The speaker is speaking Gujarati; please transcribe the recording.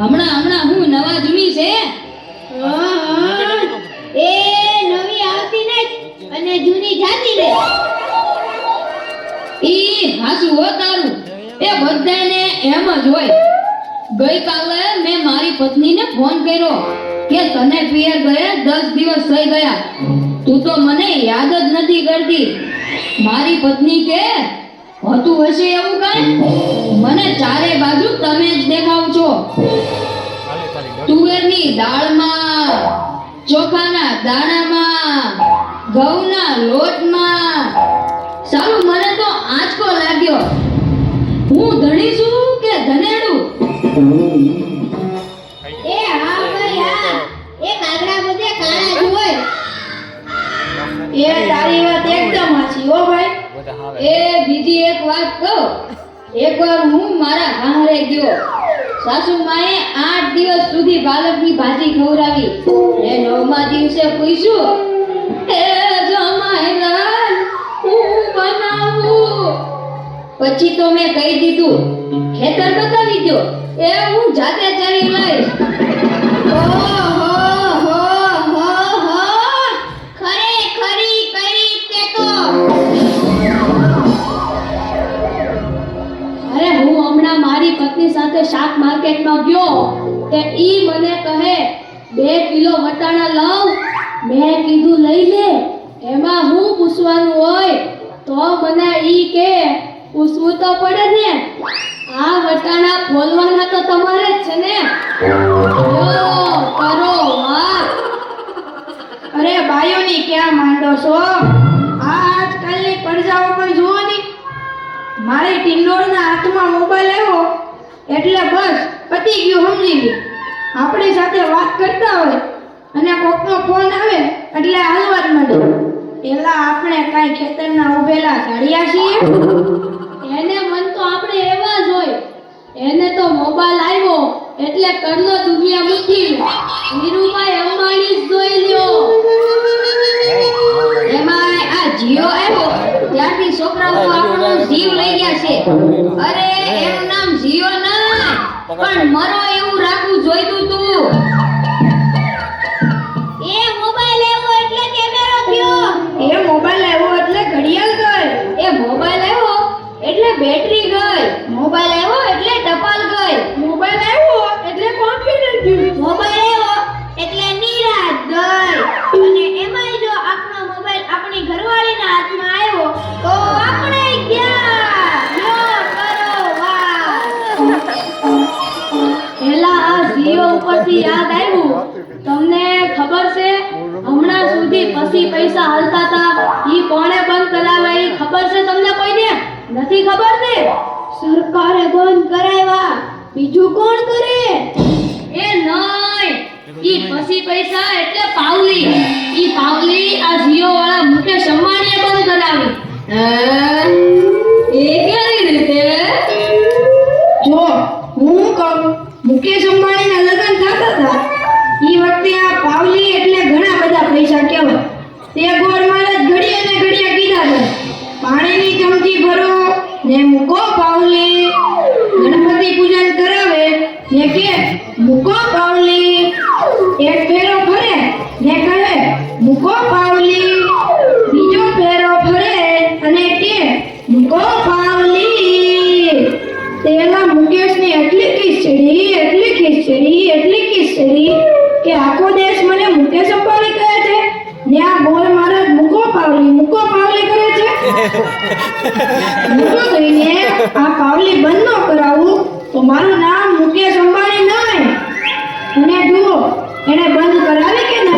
હમણાં હમણાં હું નવા જૂની છે. એ નવી આવતી ને અને જૂની જાતી રે ઈ હાસુ હો તારું. એ બધાને એમ જ હોય. ગઈકાલે મેં મારી પત્નીને ફોન કર્યો કે તને પિયર ગયે દસ દિવસ થઈ ગયા. તું તો મને યાદ જ નથી કરતી. મારી પત્ની કે હોતું હશે એવું કઈ? મને ચારે બાજુ તમે જ દેખાવ છો તુવેરની દાળમાં, ચોખાના દાણામાં, ઘઉંના લોટમાં. સારું, મને તો આંચકો લાગ્યો. હું ધણી છું કે ધનેડું? એ બીજી એક વાત કહું. એકવાર હું મારા હારે ગયો. સાસુ માએ આઠ દિવસ સુધી બાલકની ભાજી ખવડાવી. એ નવમા દિવસે પૂછ્યું, એ જમાઈલાલ, હું બનાવું? પછી તો મેં કહી દીધું, ખેતર બતાવી દો એ હું જાતે ચરી લઈશ. સાથે શાક માર્કેટમાં ગયો તે ઈ મને કહે, બે કિલો વટાણા લઉં મેં કીધું લઈ લે, એમાં હું પૂછવાનું હોય તો મને ઈ કે, પૂછવું તો પડે ને, આ વટાણા ખોલવાના તો તમારે જ છે ને. કરો વાત. અરે બાયોની ક્યાં માંડો છો? આજકાલની પડજાઓ પણ જુઓ ને. મારી ટિંડોળના હાથમાં મોબાઈલ આવ્યો. એટલે બસ પતી ગયું સમજી ગયું આપણી સાથે વાત કરતા હોય અને કોકનો ફોન આવે એટલે હાલવા જ માંડે. પેલા આપણે કાંઈ ખેતરના ઉભેલા ઝાડિયા છીએ? એને મન તો આપણે એવા જ હોય. એને તો મોબાઈલ આવ્યો એટલે કરનો દુનિયા મૂકી ધીરુભાઈ અંબાણી જોઈ લ્યો. એમાં આ જીઓ આવ્યો. ત્યારથી છોકરાઓ આપણો જીવ લઈ ગયા છે. અરે એનું નામ જીઓ ના પણ મરો એવું રાખવું જોઈતું તું ઉપરથી યાદ આવ્યું. તમને ખબર છે, હમણાં સુધી પછી પૈસા હાલતા હતા. ઈ કોણે બંધ કરાવ્યા ઈ ખબર છે તમને કોઈને? નથી ખબર ને? સરકારે બંધ કરાવ્યા. બીજું કોણ કરે? એ નહીં. ઈ પછી પૈસા એટલે પાવલી. ઈ પાવલી આ જીઓ વાળા મુકેશ અંબાણીએ બંધ કરાવી. એ કેવી ને કે મૂકો પાવલી એક ફેરો ફરે ને કહે, મૂકો પાવલી બીજો ફેરો ફરે અને કે, મૂકો પાવલી તેના મુકેશની એટલી ખીચડી એટલી ખીચડી એટલી ખીચડી કે આખો દેશ મને મુકેશ અંબાણી કહે છે. ને આ બોલ મહારાજ મૂકો પાવલી મૂકો પાવલી કરે છે. મૂકો કહીને આ પાવલી બંધ ન કરાવું. તો મારું નામ મુકેશ અંબાણી નહીં. અને જુઓ એને બંધ કરાવી કે